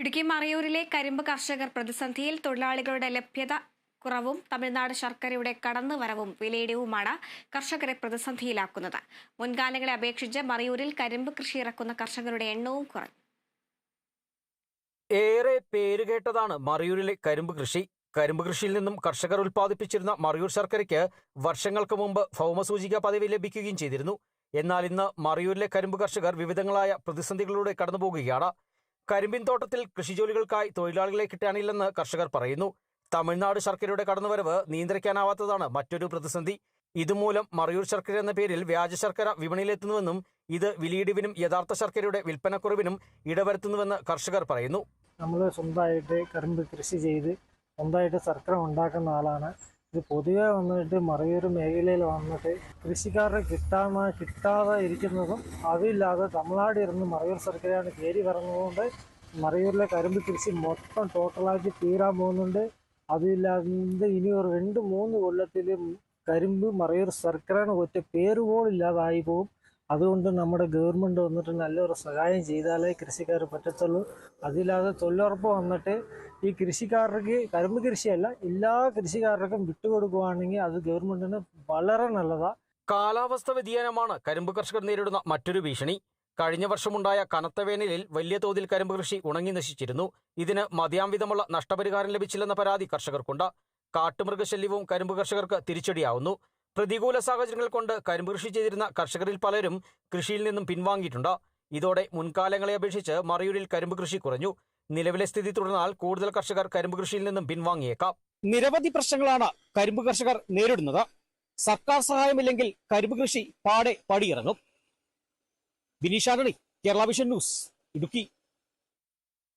ഇടുക്കി മറയൂരിലെ കരിമ്പ് കർഷകർ പ്രതിസന്ധിയിൽ തൊഴിലാളികളുടെ ലഭ്യത കുറവും തമിഴ്നാട് ശർക്കരയുടെ കടന്നുവരവും വിലയിടിവുമാണ് കർഷകരെ പ്രതിസന്ധിയിലാക്കുന്നത്. മുൻകാലങ്ങളെ അപേക്ഷിച്ച് മറയൂരിൽ കരിമ്പ് കൃഷി ഇറക്കുന്ന കർഷകരുടെ എണ്ണവും കുറഞ്ഞു. ഏറെ പേരുകേട്ടതാണ് മറയൂരിലെ കരിമ്പ് കൃഷി. കരിമ്പ് കൃഷിയിൽ നിന്നും കർഷകർ ഉൽപ്പാദിപ്പിച്ചിരുന്ന മറയൂർ ശർക്കരയ്ക്ക് വർഷങ്ങൾക്ക് മുമ്പ് ഭൗമസൂചിക പദവി ലഭിക്കുകയും ചെയ്തിരുന്നു. എന്നാൽ ഇന്ന് മറയൂരിലെ കരിമ്പ് കർഷകർ വിവിധങ്ങളായ പ്രതിസന്ധികളിലൂടെ കടന്നുപോകുകയാണ്. കരിമ്പിൻ തോട്ടത്തിൽ കൃഷിജോലികൾക്കായി തൊഴിലാളികളെ കിട്ടാനില്ലെന്ന് കർഷകർ പറയുന്നു. തമിഴ്നാട് ശർക്കരയുടെ കടന്നുവരവ് നിയന്ത്രിക്കാനാവാത്തതാണ് മറ്റൊരു പ്രതിസന്ധി. ഇതുമൂലം മറയൂർ ശർക്കര എന്ന പേരിൽ വ്യാജ ശർക്കര വിപണിയിലെത്തുന്നുവെന്നും ഇത് വിലയിടിവിനും യഥാർത്ഥ ശർക്കരയുടെ വിൽപ്പനക്കുറവിനും ഇടവരുത്തുന്നുവെന്ന് കർഷകർ പറയുന്നു. നമ്മൾ സ്വന്തമായിട്ട് കരിമ്പ് കൃഷി ചെയ്ത് സ്വന്തമായിട്ട് ശർക്കര ഉണ്ടാക്കുന്ന ആളാണ്. ഇത് പൊതുവെ വന്നിട്ട് മറയൂർ മേഖലയിൽ വന്നിട്ട് കൃഷിക്കാരുടെ കിട്ടാമ കിട്ടാതെ ഇരിക്കുന്നതും അതില്ലാതെ തമിഴ്നാട് ഇരുന്ന് മറയൂർ സർക്കാരാണ് കയറി വരുന്നതുകൊണ്ട് മറയൂരിലെ കരിമ്പ് കൃഷി മൊത്തം ടോട്ടലാക്കി തീരാൻ പോകുന്നുണ്ട്. അതില്ലാതെ ഇനി ഒരു രണ്ട് മൂന്ന് കൊല്ലത്തിൽ കരിമ്പ് മറയൂർ സർക്കാരാണ് ഒറ്റ പേര് പോലും ഇല്ലാതായി പോകും. അതുകൊണ്ട് നമ്മുടെ ഗവൺമെന്റ് വന്നിട്ട് നല്ലൊരു സഹായം ചെയ്താലേ കൃഷിക്കാർ പറ്റത്തുള്ളൂ. അതില്ലാതെ തൊഴിലുറപ്പ് വന്നിട്ട് ഈ കൃഷിക്കാർക്ക് കരുമ്പ് കൃഷിയല്ല എല്ലാ കൃഷിക്കാർക്കും വിട്ടുകൊടുക്കുകയാണെങ്കിൽ അത് ഗവൺമെന്റിന് വളരെ നല്ലതാ. കാലാവസ്ഥ വ്യതിയാനമാണ് കരിമ്പ് കർഷകർ നേരിടുന്ന മറ്റൊരു ഭീഷണി. കഴിഞ്ഞ വർഷമുണ്ടായ കനത്ത വേനലിൽ വലിയ തോതിൽ കരിമ്പ് കൃഷി ഉണങ്ങി നശിച്ചിരുന്നു. ഇതിന് മതിയാംവിധമുള്ള നഷ്ടപരിഹാരം ലഭിച്ചില്ലെന്ന പരാതി കർഷകർക്കുണ്ട്. കാട്ടുമൃഗശല്യവും കരിമ്പ് കർഷകർക്ക് തിരിച്ചടിയാവുന്നു. പ്രതികൂല സാഹചര്യങ്ങൾ കൊണ്ട് കരിമ്പ് കൃഷി ചെയ്തിരുന്ന കർഷകരിൽ പലരും കൃഷിയിൽ നിന്നും പിൻവാങ്ങിയിട്ടുണ്ട്. ഇതോടെ മുൻകാലങ്ങളെ അപേക്ഷിച്ച് മറയൂരിൽ കരിമ്പ് കൃഷി കുറഞ്ഞു. നിലവിലെ സ്ഥിതി തുടർന്നാൽ കൂടുതൽ കർഷകർ കരിമ്പ് കൃഷിയിൽ നിന്നും പിൻവാങ്ങിയേക്കാം. നിരവധി പ്രശ്നങ്ങളാണ് കരിമ്പ് കർഷകർ നേരിടുന്നത്. സർക്കാർ സഹായമില്ലെങ്കിൽ കരിമ്പ് കൃഷി പാടെ പടിയിറങ്ങും. Bineesh Antony Kerala vision news Idukki.